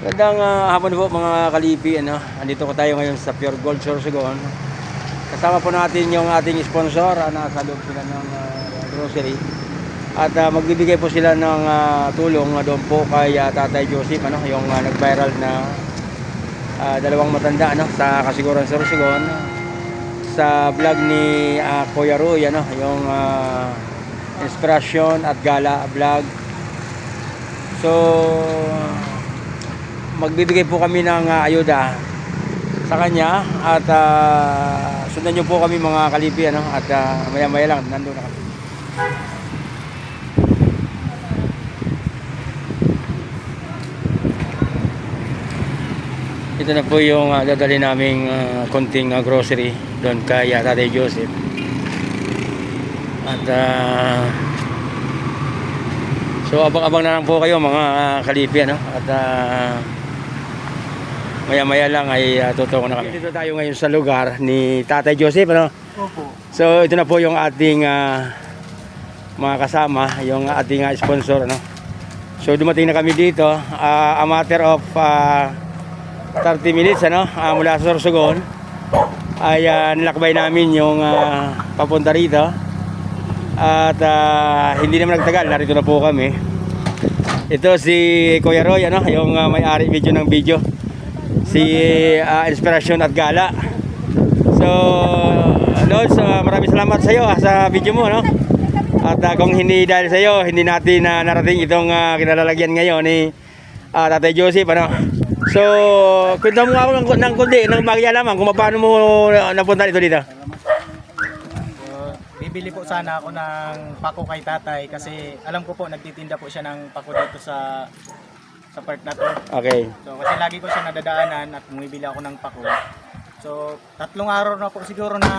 Magandang ah, hapon po mga kalipi. Ano? Andito ko tayo ngayon sa Pure Gold Sorsogon. Kasama po natin yung ating sponsor. Uh, nasa loob sila ng ah, grocery. At ah, magbibigay po sila ng ah, tulong ah, doon po kay ah, Tatay Joseph. Ano? Yung ah, nag-viral na ah, dalawang matanda ano? sa Kasiguran Sorsogon. Sa vlog ni ah, Kuya Roy. Ano? Yung ah, inspirasyon at gala vlog. So, magbibigay po kami ng ah, ayuda sa kanya at ah, sundan niyo po kami mga kalipi ano at ah, maya-maya lang nandoon na kami. Ito na po yung uh, dadali naming ah, konting ah, grocery doon kay ah, Tatay Joseph. At ah, So abang-abang na lang po kayo mga uh, kalipi ano at ah, maya-maya lang ay uh, totoo na kami. Dito tayo ngayon sa lugar ni Tatay Joseph ano. Opo. So ito na po yung ating ah, mga kasama, yung ating ah, sponsor ano. So dumating na kami dito, ah, a matter of ah, 30 minutes ano ah, mula sa Sorsogon ay ah, nilakbay namin yung ah, papunta rito. At ah, hindi naman nagtagal, narito na po kami. Ito si Kuya Roy, ano, yung ah, may-ari video ng video. Si ah, Inspirasyon at Gala. So, Lods, ah, maraming salamat sa iyo ah, sa video mo, no? At ah, kung hindi dahil sa iyo, hindi natin na narating itong ah, kinalalagyan ngayon ni ah, Tatay Joseph, ano? So, kwento mo ako ng, ng kundi, ng bagay alaman kung paano mo napunta dito dito. Bibili po sana ako ng pako kay tatay kasi alam ko po nagtitinda po siya ng pako dito sa sa part na to. Okay. So kasi lagi ko siya nadadaanan at bumibili ako ng pako. So tatlong araw na po siguro na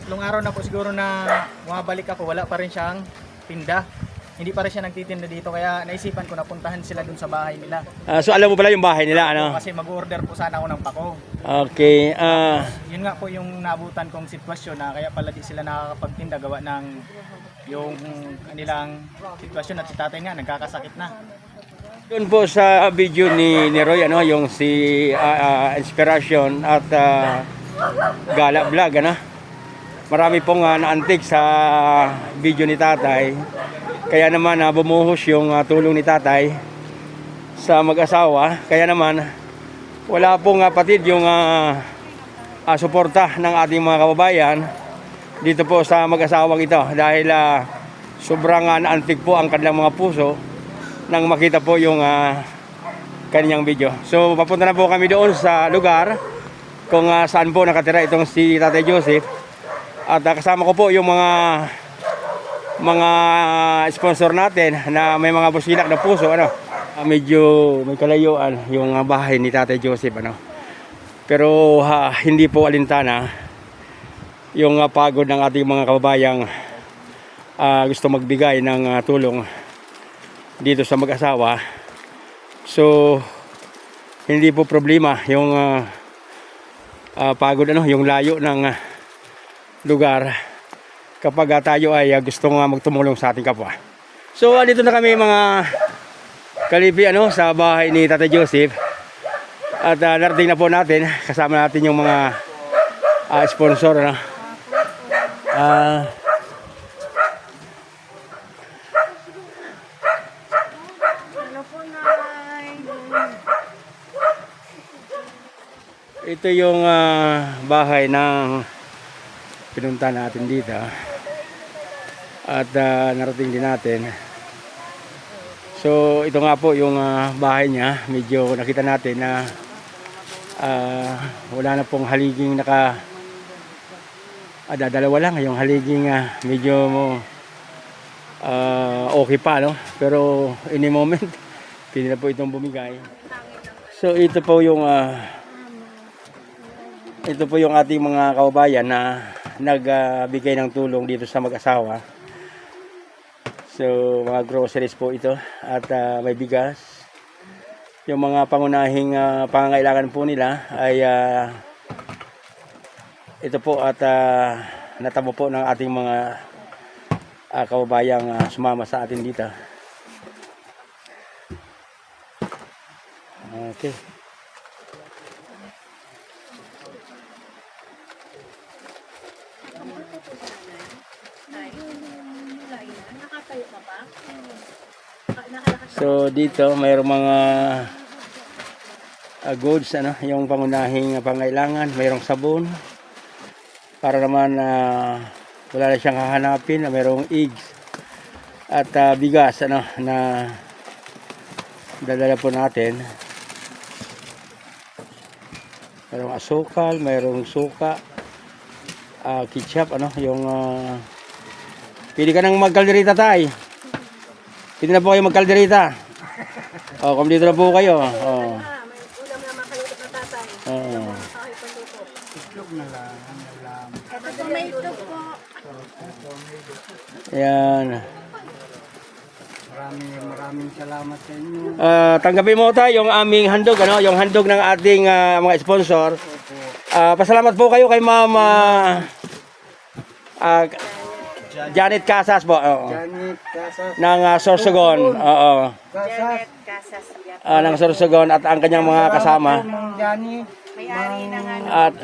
tatlong araw na po siguro na bumabalik ako wala pa rin siyang tinda. Hindi pa rin siya nagtitinda dito kaya naisipan ko na puntahan sila dun sa bahay nila. Ah, so alam mo pala yung bahay nila, ano? Kasi mag-order po sana ako ng pako. Okay. ah yun nga po yung naabutan kong sitwasyon na kaya pala di sila nakakapagtinda gawa ng yung kanilang sitwasyon at si tatay nga nagkakasakit na. Doon po sa video ni, ni Roy, ano, yung si ah, ah, Inspiration at ah, Gala Vlog, ano? Marami pong ah, naantig sa video ni Tatay. Kaya naman ah, bumuhos yung ah, tulong ni Tatay sa mag-asawa. Kaya naman wala pong ah, patid yung ah, ah, suporta ng ating mga kababayan dito po sa mag-asawang ito dahil ah, sobrang ah, naantig po ang kanilang mga puso nang makita po yung ah, kanyang video. So papunta na po kami doon sa lugar kung ah, saan po nakatira itong si Tatay Joseph. At ah, kasama ko po yung mga mga sponsor natin na may mga busilak na puso ano. Ah, medyo may kalayuan yung ah, bahay ni Tatay Joseph ano. Pero ha, hindi po alintana yung ah, pagod ng ating mga kababayang ah, gusto magbigay ng ah, tulong dito sa mag-asawa. So hindi po problema yung ah, ah, pagod ano, yung layo ng ah, lugar kapag ah, tayo ay ah, gusto nga magtumulong sa ating kapwa. So dito na kami mga kalipi ano sa bahay ni Tata Joseph. At ah, narating na po natin kasama natin yung mga ah, sponsor ano. Ah Nay? Ito yung ah, bahay ng pinunta natin dito. At ah, narating din natin. So ito nga po yung ah, bahay niya. Medyo nakita natin na ah, wala na pong haliging naka ah, dadalawa lang yung haliging ah, medyo ah, okay pa no pero in a moment pili na po itong bumigay so ito po yung ah, ito po yung ating mga kababayan na nagbigay ng tulong dito sa mag-asawa. So, mga groceries po ito at ah, may bigas. Yung mga pangunahing ah, pangangailangan po nila ay ah, ito po at ah, natamo po ng ating mga ah, kababayang ah, sumama sa atin dito. Okay. Nakatayo ka ba? So dito mayroong mga uh, goods ano, yung pangunahing pangailangan, mayroong sabon para naman ah, wala na siyang hahanapin, na mayroong eggs at ah, bigas ano na dadala po natin. Mayroong asukal, mayroong suka, ah, ketchup ano, yung uh, pili ka ng magkalderita tay. Pwede na po kayo magkalderita. Oh, kompleto na po kayo. Oh. Tatay. Oh. Panluto. Itlog na lang. Ito po. Ayan. Maraming maraming salamat sa inyo. Ah, tanggapin mo tayo yung aming handog, ano? Yung handog ng ating ah, mga sponsor. Ah, pasalamat po kayo kay Mama ah, Janet Casas po. Oo. Janet Casas. Ng uh, Sorsogon. Oo. Casas. Casas Yap. Ah, ng Sorsogon at ang kanyang mga kasama. Mang Janet. May-ari ng ano. At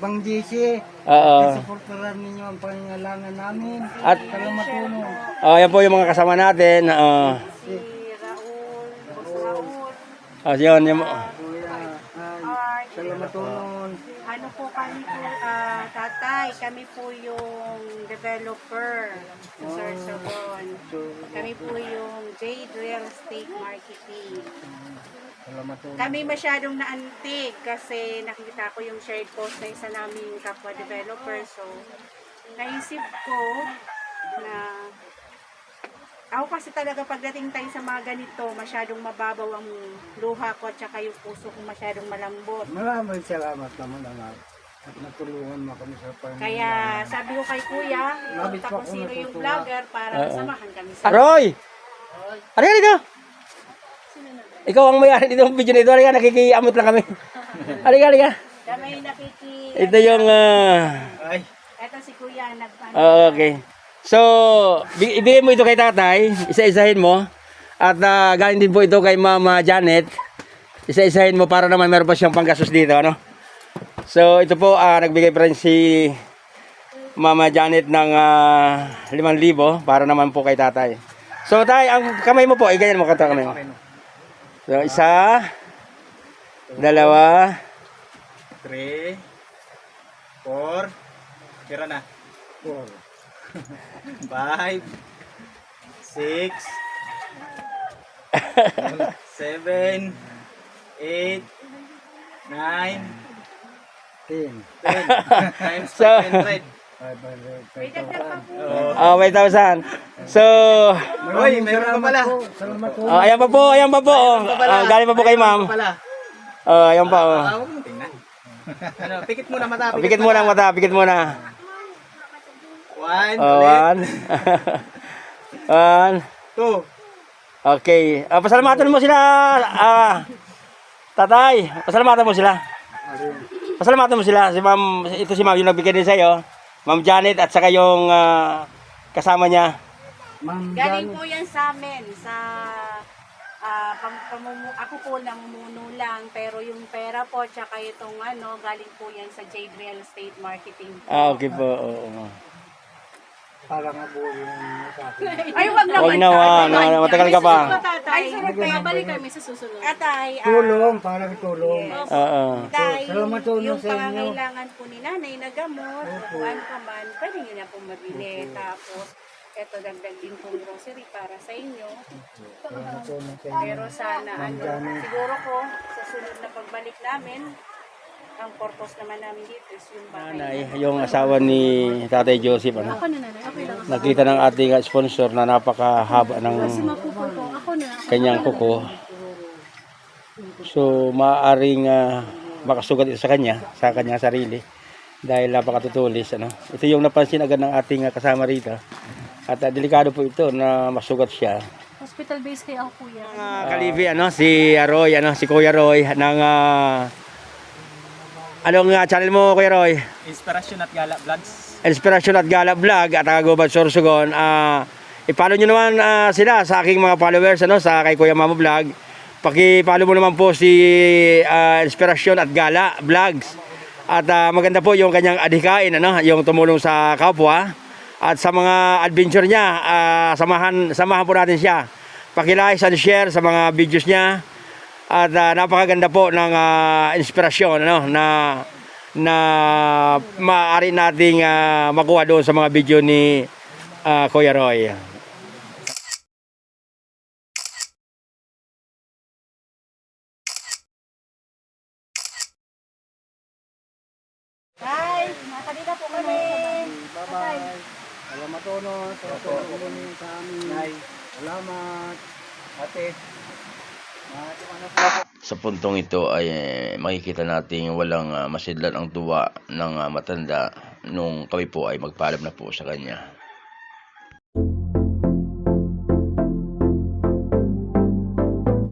Bang JC. oo. Supportaran ninyo ang pangalangan namin. At Salamat po. oh, yan po yung mga kasama natin. Oo. Si Raul. Boss Raul. Ah, yun, yung, Salamat po. Ano po kami po, ah, tatay, kami po yung developer sa Sorsogon. Kami po yung Jade Real Estate Marketing. Salamat po. Kami masyadong naantig kasi nakita ko yung shared post na isa naming kapwa developer. So, naisip ko na ako kasi talaga pagdating tayo sa mga ganito, masyadong mababaw ang luha ko at saka yung puso ko masyadong malambot. Maraming salamat naman anak. At natulungan mo kami sa pangalangan. Kaya sabi ko kay kuya, Labis punta pa ko ako sino yung natutuwa. vlogger para Oo. masamahan kami sa Aroy! Ano yan dito? Ikaw ang may-ari dito ng video nito. Halika, nakikiamot lang kami. Halika, halika. kami nakiki... Ito yung... ah, Ay, Eto si kuya, nag... ah, okay. So, bi- ibigay mo ito kay tatay. Isa-isahin mo. At ah, galing din po ito kay Mama Janet. Isa-isahin mo para naman meron pa siyang panggastos dito. Ano? So, ito po, ah, nagbigay pa rin si Mama Janet ng ah, 5,000 para naman po kay tatay. So, tay, ang kamay mo po, iganyan mo kata kamay mo. So, isa, dalawa, 3, 4, tira na. 4, 5, 6, 7, 8, 9, 10. 10 times So, 500. May dagdag pa po. ah, 5,000. So, Uy, meron pa pala. Salamat po. ah, ayan pa po, ayan pa po. oh. Ah, galing pa po kay ma'am. Oh, ayan pa. Oh. Ano, pikit muna mata. Oh, pikit muna mata, pikit muna. One, Oh, one. one. Two. Okay. Ah, pasalamatan mo sila. Ah, tatay, pasalamatan mo sila. Pasalamatan mo sila. Si ma'am, ito si ma'am yung nagbigay din sa'yo. Ma'am Janet at saka yung ah, kasama niya. Ma'am Galing po yan sa amin, sa ah, pam- pamumu- ako po namumuno lang, pero yung pera po, tsaka itong ano, galing po yan sa Jade Real Estate Marketing. Ah, okay po. Oo. Parang abuhin mo sa akin. Ay, wag Huwag na, wag na, matagal ka pa. Ay, sunod kaya balik kami sa susunod. Atay, ah, Tulong, parang tulong. Oo. Tay, Salamat po yung sa inyo. pangangailangan po ni nanay na gamot, o kung ano pa man, pwede nyo na pong mabili. Tapos, eto dagdag din pong grocery para sa inyo. Salamat po sa inyo. Pero sana, ano, siguro ko, sa sunod na pagbalik namin, ang purpose naman namin dito is yung bahay. Nanay, yung asawa ni Tatay Joseph, ano? Ako na nanay, okay lang. Nakita ng ating uh, sponsor na napakahaba ng Mapupo po, ako na. kanyang kuko. So, maaaring uh, makasugat ito sa kanya, sa kanyang sarili. Dahil napakatutulis. Ano? Ito yung napansin agad ng ating uh, kasama rito. At uh, delikado po ito na masugat siya. Hospital base kay ako kuya. Mga kalibi, ano, si Roy, ano, si Kuya Roy, ng, ah, anong ah, channel mo, Kuya Roy? Inspirasyon at Gala Vlogs. Inspiration at Gala Vlog at Agobad Sorsogon. Ah, i-follow nyo naman ah, sila sa aking mga followers, ano, sa kay Kuya Mama Vlog. Paki-follow mo naman po si ah, Inspirasyon at Gala Vlogs. At ah, maganda po yung kanyang adhikain, ano, yung tumulong sa kapwa. At sa mga adventure niya, ah, samahan, samahan po natin siya. Paki-like and share sa mga videos niya. At ah, napakaganda po ng ah, inspirasyon ano, na na maaari nating ah, makuha doon sa mga video ni ah, Kuya Roy. Hi, nakalita po kami. Bye-bye. Salamat tono sa tulong sa amin. Salamat. Ate. Sa puntong ito ay eh, makikita nating walang ah, masidlan ang tuwa ng ah, matanda nung kami po ay magpaalam na po sa kanya.